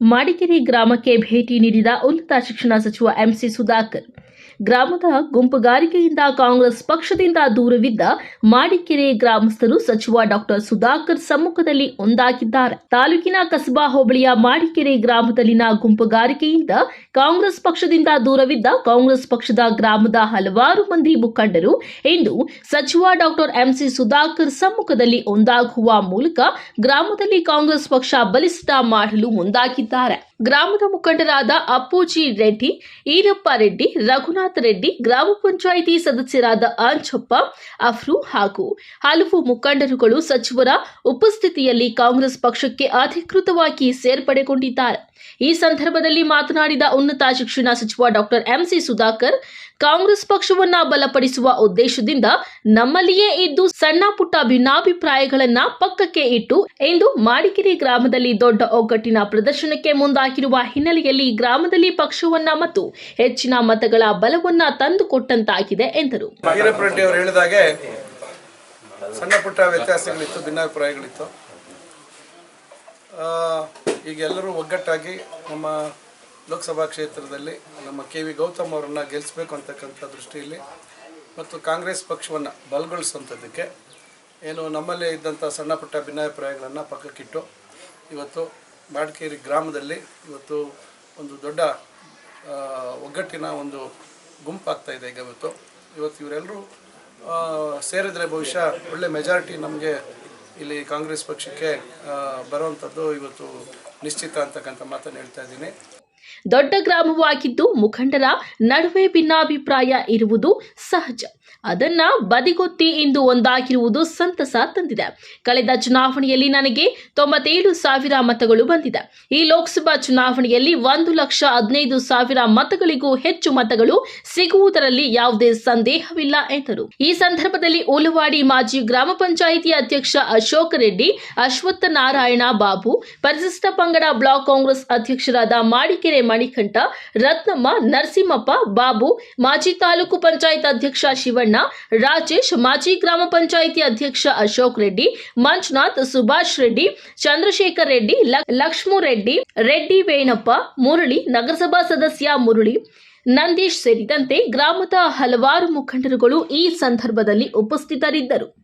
ಮಾಡಿಕೆರೆ ಗ್ರಾಮಕ್ಕೆ ಭೇಟಿ ನೀಡಿದ ಉನ್ನತ ಶಿಕ್ಷಣ ಸಚಿವ ಎಂಸಿ ಸುಧಾಕರ್. ಗ್ರಾಮದ ಗುಂಪುಗಾರಿಕೆಯಿಂದ ಕಾಂಗ್ರೆಸ್ ಪಕ್ಷದಿಂದ ದೂರವಿದ್ದ ಮಾಡಿಕೆರೆ ಗ್ರಾಮಸ್ಥರು ಸಚಿವ ಡಾಕ್ಟರ್ ಸುಧಾಕರ್ ಸಮ್ಮುಖದಲ್ಲಿ ಒಂದಾಗಿದ್ದಾರೆ. ತಾಲೂಕಿನ ಕಸಬಾ ಹೋಬಳಿಯ ಮಾಡಿಕೆರೆ ಗ್ರಾಮದಲ್ಲಿನ ಗುಂಪುಗಾರಿಕೆಯಿಂದ ಕಾಂಗ್ರೆಸ್ ಪಕ್ಷದಿಂದ ದೂರವಿದ್ದ ಕಾಂಗ್ರೆಸ್ ಪಕ್ಷದ ಗ್ರಾಮದ ಹಲವಾರು ಮಂದಿ ಮುಖಂಡರು ಇಂದು ಸಚಿವ ಡಾಕ್ಟರ್ ಎಂಸಿ ಸುಧಾಕರ್ ಸಮ್ಮುಖದಲ್ಲಿ ಒಂದಾಗುವ ಮೂಲಕ ಗ್ರಾಮದಲ್ಲಿ ಕಾಂಗ್ರೆಸ್ ಪಕ್ಷ ಬಲಿಷ್ಠ ಮಾಡಲು ಮುಂದಾಗಿದ್ದಾರೆ. ಗ್ರಾಮದ ಮುಖಂಡರಾದ ಅಪ್ಪೂಜಿ ರೆಡ್ಡಿ, ಈರಪ್ಪ ರೆಡ್ಡಿ, ರಘುನಾಥ್ ರೆಡ್ಡಿ, ಗ್ರಾಮ ಪಂಚಾಯಿತಿ ಸದಸ್ಯರಾದ ಅಂಚಪ್ಪ, ಅಫ್ರು ಹಾಗೂ ಹಲವು ಮುಖಂಡರುಗಳು ಸಚಿವರ ಉಪಸ್ಥಿತಿಯಲ್ಲಿ ಕಾಂಗ್ರೆಸ್ ಪಕ್ಷಕ್ಕೆ ಅಧಿಕೃತವಾಗಿ ಸೇರ್ಪಡೆಗೊಂಡಿದ್ದಾರೆ. ಈ ಸಂದರ್ಭದಲ್ಲಿ ಮಾತನಾಡಿದ ಉನ್ನತ ಶಿಕ್ಷಣ ಸಚಿವ ಡಾಕ್ಟರ್ ಎಂಸಿ ಸುಧಾಕರ್, ಕಾಂಗ್ರೆಸ್ ಪಕ್ಷವನ್ನ ಬಲಪಡಿಸುವ ಉದ್ದೇಶದಿಂದ ನಮ್ಮಲ್ಲಿಯೇ ಇದ್ದು ಸಣ್ಣ ಪುಟ್ಟ ಭಿನ್ನಾಭಿಪ್ರಾಯಗಳನ್ನ ಪಕ್ಕಕ್ಕೆ ಇಟ್ಟು ಇಂದು ಮಾಡಿಕೇರಿ ಗ್ರಾಮದಲ್ಲಿ ದೊಡ್ಡ ಒಗ್ಗಟ್ಟಿನ ಪ್ರದರ್ಶನಕ್ಕೆ ಮುಂದಾಗಿರುವ ಹಿನ್ನೆಲೆಯಲ್ಲಿ ಗ್ರಾಮದಲ್ಲಿ ಪಕ್ಷವನ್ನ ಮತ್ತು ಹೆಚ್ಚಿನ ಮತಗಳ ಬಲವನ್ನ ತಂದುಕೊಟ್ಟಂತಾಗಿದೆ ಎಂದರು. ಹೇಳಿದಾಗೆ ಸಣ್ಣ ಪುಟ್ಟ ವ್ಯತ್ಯಾಸಗಳಿತ್ತು, ಭಿನ್ನಾಭಿಪ್ರಾಯಗಳಿತ್ತು. ಈಗ ಎಲ್ಲರೂ ಒಗ್ಗಟ್ಟಾಗಿ ನಮ್ಮ ಲೋಕಸಭಾ ಕ್ಷೇತ್ರದಲ್ಲಿ ನಮ್ಮ ಕೆ ವಿ ಗೌತಮ್ ಅವರನ್ನು ಗೆಲ್ಲಿಸಬೇಕು ಅಂತಕ್ಕಂಥ ದೃಷ್ಟಿಯಲ್ಲಿ ಮತ್ತು ಕಾಂಗ್ರೆಸ್ ಪಕ್ಷವನ್ನು ಬಲಗೊಳಿಸುವಂಥದ್ದಕ್ಕೆ ಏನು ನಮ್ಮಲ್ಲೇ ಇದ್ದಂಥ ಸಣ್ಣ ಪುಟ್ಟ ಭಿನ್ನಾಭಿಪ್ರಾಯಗಳನ್ನು ಪಕ್ಕಕ್ಕಿಟ್ಟು ಇವತ್ತು ಬಾಡ್ಕೇರಿ ಗ್ರಾಮದಲ್ಲಿ ಇವತ್ತು ಒಂದು ದೊಡ್ಡ ಒಗ್ಗಟ್ಟಿನ ಒಂದು ಗುಂಪಾಗ್ತಾ ಇದೆ ಈಗ ಇವತ್ತು. ಇವತ್ತು ಇವರೆಲ್ಲರೂ ಸೇರಿದರೆ ಬಹುಶಃ ಒಳ್ಳೆ ಮೆಜಾರಿಟಿ ನಮಗೆ ಇಲ್ಲಿ ಕಾಂಗ್ರೆಸ್ ಪಕ್ಷಕ್ಕೆ ಬರುವಂಥದ್ದು ಇವತ್ತು ನಿಶ್ಚಿತ ಅಂತಕ್ಕಂಥ ಮಾತನ್ನು ಹೇಳ್ತಾ ಇದ್ದೀನಿ. ದೊಡ್ಡ ಗ್ರಾಮವಾಗಿದ್ದು ಮುಖಂಡರ ನಡುವೆ ಭಿನ್ನಾಭಿಪ್ರಾಯ ಇರುವುದು ಸಹಜ. ಅದನ್ನ ಬದಿಗೊತ್ತಿ ಇಂದು ಒಂದಾಗಿರುವುದು ಸಂತಸ ತಂದಿದೆ. ಕಳೆದ ಚುನಾವಣೆಯಲ್ಲಿ ನನಗೆ ತೊಂಬತ್ತೇಳು ಸಾವಿರ ಮತಗಳು ಬಂದಿದೆ. ಈ ಲೋಕಸಭಾ ಚುನಾವಣೆಯಲ್ಲಿ ಒಂದು ಲಕ್ಷ ಹದಿನೈದು ಸಾವಿರ ಮತಗಳಿಗೂ ಹೆಚ್ಚು ಮತಗಳು ಸಿಗುವುದರಲ್ಲಿ ಯಾವುದೇ ಸಂದೇಹವಿಲ್ಲ, ಎಂದರು. ಈ ಸಂದರ್ಭದಲ್ಲಿ ಉಲವಾಡಿ ಮಾಜಿ ಗ್ರಾಮ ಪಂಚಾಯಿತಿ ಅಧ್ಯಕ್ಷ ಅಶೋಕ್ ರೆಡ್ಡಿ, ಅಶ್ವತ್ಥ ನಾರಾಯಣ ಬಾಬು, ಪರಿಶಿಷ್ಟ ಪಂಗಡ ಬ್ಲಾಕ್ ಕಾಂಗ್ರೆಸ್ ಅಧ್ಯಕ್ಷರಾದ ಮಾಡಿಕೆರೆ ಮಣಿಕಂಠ, ರತ್ನಮ್ಮ ನರಸಿಂಹಪ್ಪ ಬಾಬು, ಮಾಜಿ ತಾಲೂಕು ಪಂಚಾಯತ್ ಅಧ್ಯಕ್ಷ ಶಿವಣ್ಣ ರಾಜೇಶ್, ಮಾಜಿ ಗ್ರಾಮ ಪಂಚಾಯಿತಿ ಅಧ್ಯಕ್ಷ ಅಶೋಕ್ ರೆಡ್ಡಿ, ಮಂಜುನಾಥ್, ಸುಭಾಷ್ ರೆಡ್ಡಿ, ಚಂದ್ರಶೇಖರ್ ರೆಡ್ಡಿ ಲಕ್- ಲಕ್ಷ್ಮೂ ರೆಡ್ಡಿ ರೆಡ್ಡಿ ವೇಣಪ್ಪ, ಮುರಳಿ, ನಗರಸಭಾ ಸದಸ್ಯ ಮುರಳಿ, ನಂದೀಶ್ ಸೇರಿದಂತೆ ಗ್ರಾಮದ ಹಲವಾರು ಮುಖಂಡರುಗಳು ಈ ಸಂದರ್ಭದಲ್ಲಿ ಉಪಸ್ಥಿತರಿದ್ದರು.